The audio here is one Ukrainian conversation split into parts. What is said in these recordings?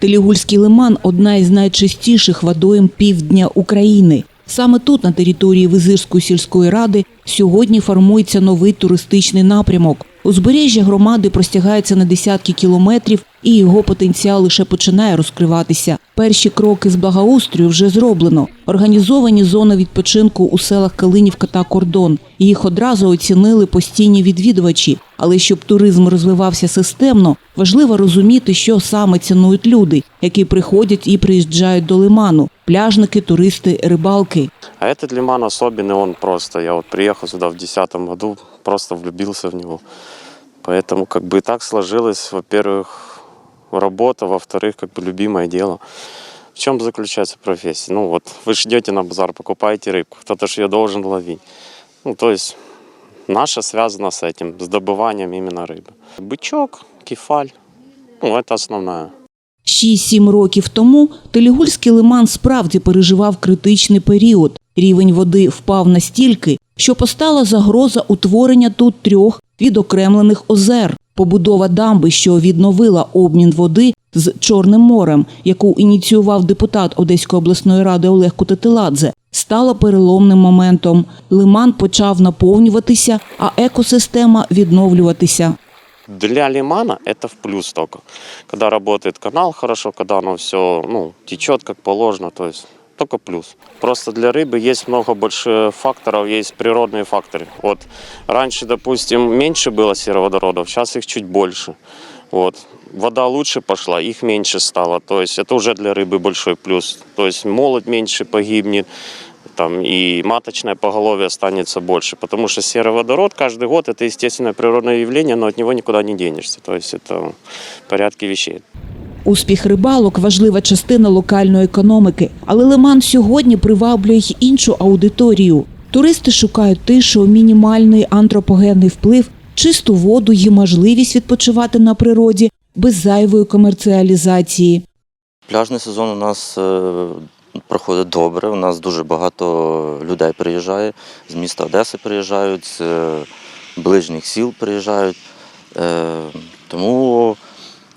Телігульський лиман одна із найчистіших водойм півдня України. Саме тут, на території Визирської сільської ради, сьогодні формується новий туристичний напрямок. Узбережжя громади простягається на десятки кілометрів, і його потенціал лише починає розкриватися. Перші кроки з благоустрою вже зроблено. Організовані зони відпочинку у селах Калинівка та Кордон. Їх одразу оцінили постійні відвідувачі. Але щоб туризм розвивався системно, важливо розуміти, що саме цінують люди, які приходять і приїжджають до лиману: пляжники, туристи, рибалки. А этот лиман особенный, он просто, я вот приехал сюда в 2010 году, просто влюбился в него. Поэтому как бы и так сложилось, во-первых, работа, во-вторых, как бы любимое дело. В чем заключается профессия? Ну вот, вы же идете на базар, покупаете рыбку, кто-то же ее должен ловить. Ну, то есть наша связана с этим, с добыванием именно рыбы. Бычок, кефаль, ну, это основное. 6-7 років тому Телігульський лиман справді переживав критичний період. Рівень води впав настільки, що постала загроза утворення тут трьох відокремлених озер. Побудова дамби, що відновила обмін води з Чорним морем, яку ініціював депутат Одеської обласної ради Олег Кутетиладзе, стала переломним моментом. Лиман почав наповнюватися, а екосистема відновлюватися. Для лимана это в плюс только. Когда работает канал хорошо, когда оно все ну, течет как положено, то есть только плюс. Просто для рыбы есть много больше факторов, есть природные факторы. Вот раньше, допустим, меньше было сероводородов, сейчас их чуть больше. Вот. Вода лучше пошла, их меньше стало. То есть это уже для рыбы большой плюс. То есть молоть меньше погибнет, там, и маточное поголовье останется больше. Потому что сероводород каждый год это естественное природное явление, но от него никуда не денешься. То есть это в порядке вещей. Успіх рибалок важлива частина локальної економіки, але лиман сьогодні приваблює й іншу аудиторію. Туристи шукають тишу, мінімальний антропогенний вплив, чисту воду і можливість відпочивати на природі без зайвої комерціалізації. Пляжний сезон у нас е, проходить добре. У нас дуже багато людей приїжджає. З міста Одеси приїжджають, з е, ближніх сіл приїжджають. Е, Тому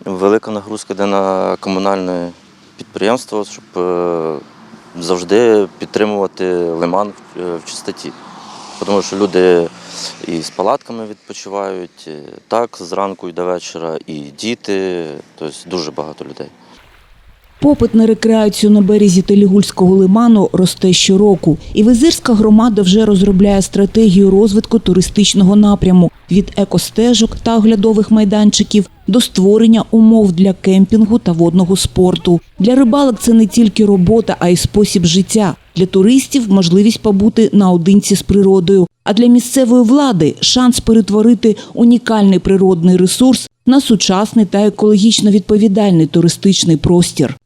велика нагрузка йде на комунальне підприємство, щоб е, завжди підтримувати лиман в- чистоті. Тому що люди і з палатками відпочивають, так зранку і до вечора, і діти, тобто дуже багато людей. Попит на рекреацію на березі Телігульського лиману росте щороку, і визирська громада вже розробляє стратегію розвитку туристичного напряму від екостежок та оглядових майданчиків до створення умов для кемпінгу та водного спорту. Для рибалок це не тільки робота, а й спосіб життя. Для туристів можливість побути наодинці з природою. А для місцевої влади шанс перетворити унікальний природний ресурс на сучасний та екологічно відповідальний туристичний простір.